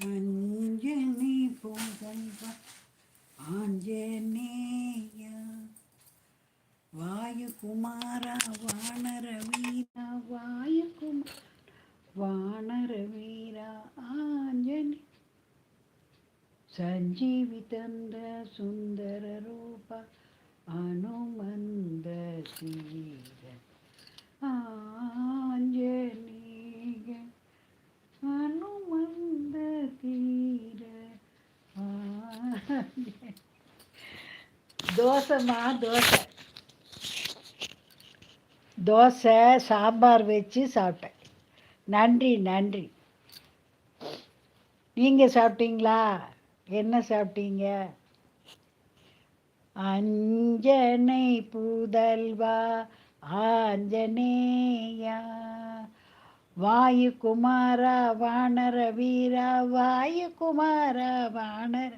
அஞ்சனி போதல்வா ஆஞ்சநேய வாயுகுமாரா வானர வீரா வாயுகுமார வானர வீரா ஆஞ்சனி சஞ்சீவி தந்த சுந்தர ரூப அனுமந்த சீ ஆஞ்சநேய அனுமந்த தீர ஆஞ்சநேய. தோசைமா தோசை. தோசை சாம்பார் வச்சு சாப்பிட்டேன். நன்றி நன்றி. நீங்கள் சாப்பிட்டீங்களா? என்ன சாப்பிட்டீங்க? அஞ்சனை புதல்வா வாயு குமாரா வானர வீரா வாயு குமாரா வானர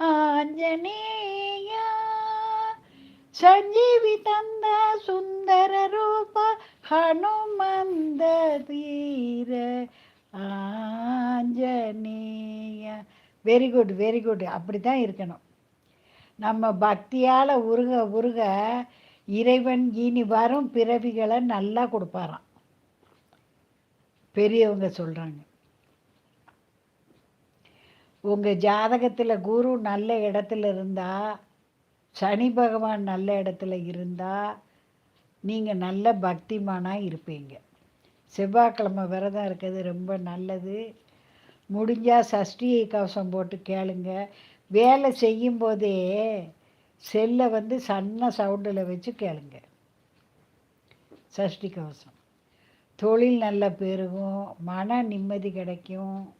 ஆஞ்சநேயா சஞ்சீவி தந்த சுந்தர ரூப ஹனுமந்த தீர Anjaneya. Very good very good அப்படி தான் இருக்கணும். நம்ம பக்தியால் உருக உருக இறைவன் இனி வரும் பிறவிகளை நல்லா கொடுப்பாராம். பெரியவங்க சொல்கிறாங்க உங்கள் ஜாதகத்தில் குரு நல்ல இடத்துல இருந்தால் சனி பகவான் நல்ல இடத்துல இருந்தால் நீங்கள் நல்ல பக்திமானாக இருப்பீங்க. செவ்வாய்க்கிழமை விரதம் இருக்கிறது ரொம்ப நல்லது. முடிஞ்சால் சஷ்டி கவசம் போட்டு கேளுங்க. வேலை செய்யும்போதே செல்லை வந்து சன்ன சவுண்டில் வச்சு கேளுங்க. சஷ்டி கவசம். தொழில் நல்லா பெருகும் மன நிம்மதி கிடைக்கும்.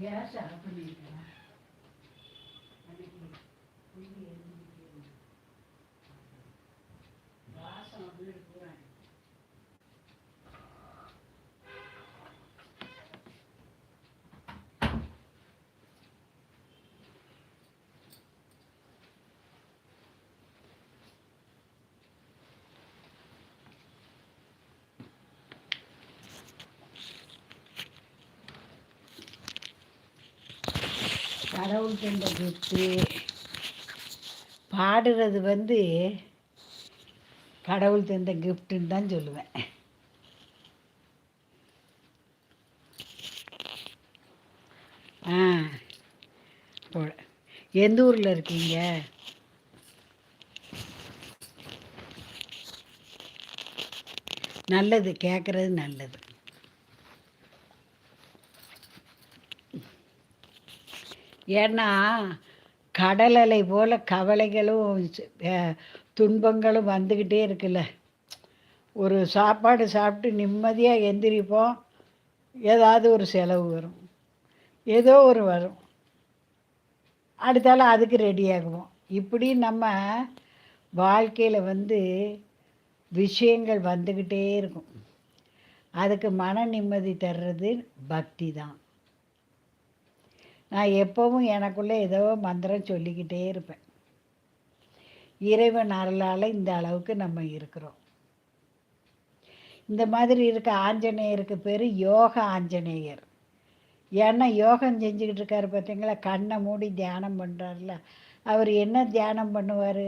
你还想着不离婚？கடவுள் தந்த கிஃப்ட்டு பாடுறது வந்து கடவுள் தந்த கிஃப்ட்டுன்னு தான் சொல்லுவேன். ஆ போ- எந்த ஊரில் இருக்கீங்க? நல்லது கேட்குறது நல்லது. ஏன்னா கடல் அலை போல் கவலைகளும் துன்பங்களும் வந்துக்கிட்டே இருக்குல்ல. ஒரு சாப்பாடு சாப்பிட்டு நிம்மதியாக எந்திரிப்போம். ஏதாவது ஒரு செலவு வரும். ஏதோ ஒரு வரும். அடுத்தால அதுக்கு ரெடியாகுவோம் இப்படி நம்ம வாழ்க்கையில் வந்து விஷயங்கள் வந்துக்கிட்டே இருக்கும். அதுக்கு மன நிம்மதி தர்றது பக்தி தான். நான் எப்போவும் எனக்குள்ளே ஏதோ மந்திரம் சொல்லிக்கிட்டே இருப்பேன். இறைவன் அருளால் இந்த அளவுக்கு நம்ம இருக்கிறோம். இந்த மாதிரி இருக்க ஆஞ்சநேயருக்கு பேர் யோக ஆஞ்சநேயர். ஏன்னா யோகம் செஞ்சுக்கிட்டு இருக்காரு பார்த்தீங்களா கண்ணை மூடி தியானம் பண்ணுறாருல அவர் என்ன தியானம் பண்ணுவார்?